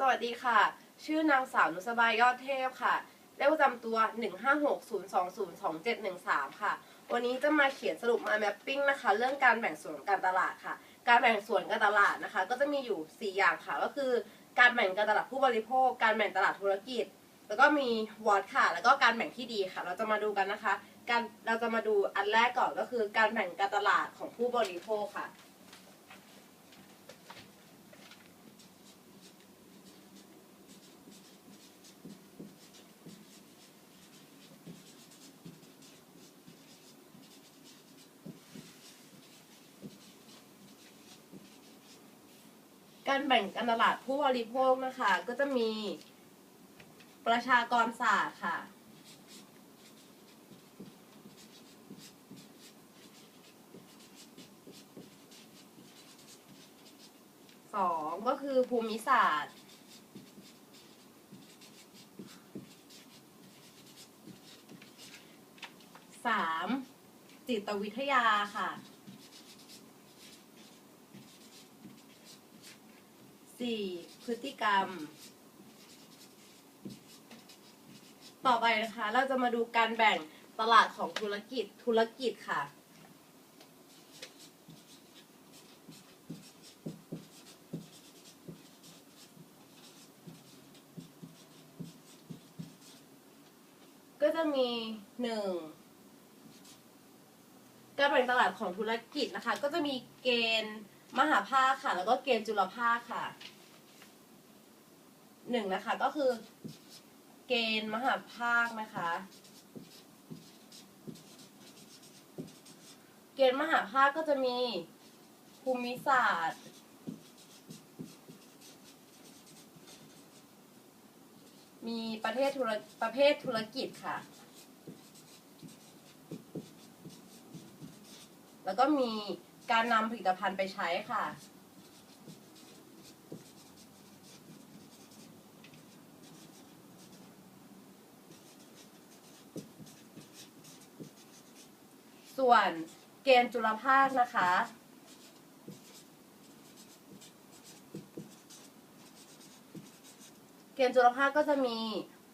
สวัสดีค่ะ ชื่อนางสาวนุสบายยอดเทพค่ะ เลขประจำตัว 15602027113 ค่ะ วันนี้จะมาเขียนสรุปมาแมปปิ้งนะคะ เรื่องการแบ่งส่วนการตลาดค่ะ การแบ่งส่วนการตลาดนะคะ ก็จะมีอยู่ 4 อย่างค่ะ ก็คือ การแบ่งการตลาดผู้บริโภค การแบ่งตลาดธุรกิจ แล้วก็มีวอตค่ะ แล้วก็การแบ่งที่ดีค่ะ เราจะมาดูกันนะคะ การ เราจะมาดูอันแรกก่อนก็คือ การแบ่งการตลาดของผู้บริโภคค่ะ การแบ่งการตลาดผู้บริโภคนะคะ ก็จะมีประชากรศาสตร์ค่ะ สองก็คือภูมิศาสตร์ สามจิตวิทยาค่ะ สี่พฤติกรรม ต่อไปนะคะ เราจะมาดูการแบ่งตลาดของธุรกิจธุรกิจค่ะ ก็จะมีหนึ่งการแบ่งตลาดของธุรกิจนะคะ ก็จะมีเกณฑ์ มหาภาคค่ะ แล้วก็เกณฑ์จุลภาคค่ะหนึ่งนะคะก็คือ เกณฑ์มหาภาคนะคะ เกณฑ์มหาภาคก็จะมีภูมิศาสตร์ มีประเทศธุรประเภทธุรกิจค่ะ แล้วก็มี การนำผลิตภัณฑ์ไปใช้ค่ะ ส่วนเกณฑ์จุลภาคนะคะเกณฑ์จุลภาคก็จะมี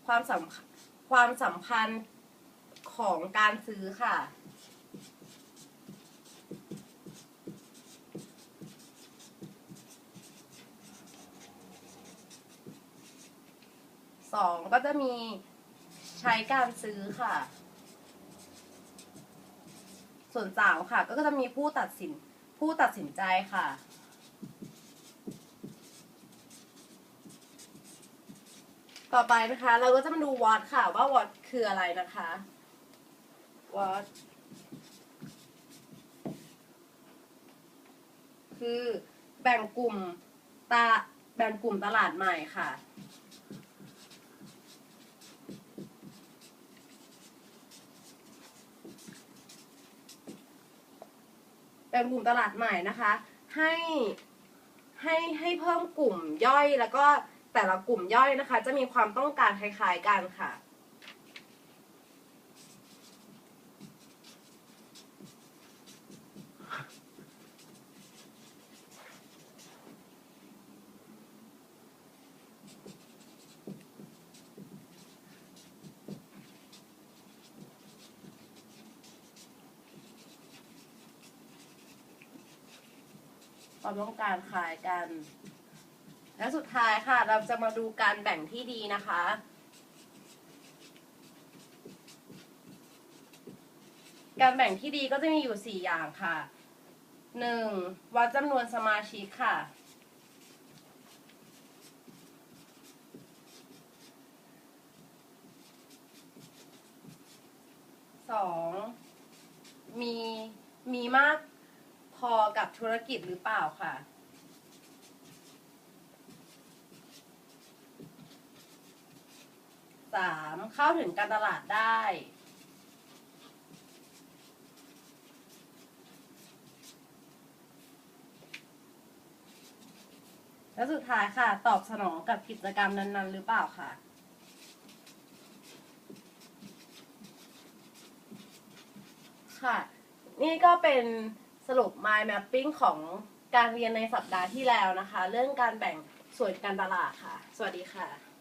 ความสัมพันธ์ความสัมพันธ์ของการซื้อค่ะ สองก็จะมีใช้การซื้อค่ะ ส่วนสามค่ะ ก็จะมีผู้ตัดสินผู้ตัดสินใจค่ะต่อไปนะคะ เราก็จะมาดูวอตค่ะว่าวอตคืออะไรนะคะวอตคือแบ่งกลุ่มตาแบ่งกลุ่มตลาดใหม่ค่ะ แบ่งกลุ่มตลาดใหม่นะคะ ให้ให้ให้เพิ่มกลุ่มย่อยแล้วก็แต่ละกลุ่มย่อยนะคะ จะมีความต้องการคล้ายๆกันค่ะ ความต้องการคล้ายกัน และสุดท้ายค่ะ เราจะมาดูการแบ่งที่ดีนะคะ การแบ่งที่ดีก็จะมีอยู่ 4 อย่างค่ะ 1. วัดจำนวนสมาชิกค่ะสองมีมีมาก อกับธุรกิจหรือเปล่าค่ะสามเข้าถึงการตลาดได้และสุดท้ายค่ะ ตอบสนองกับกิจกรรมนั้น ๆ หรือเปล่าค่ะ ค่ะ นี่ก็เป็น สรุป mind mapping ของการเรียนในสัปดาห์ที่แล้วนะคะ เรื่องการแบ่งส่วนการตลาดค่ะ สวัสดีค่ะ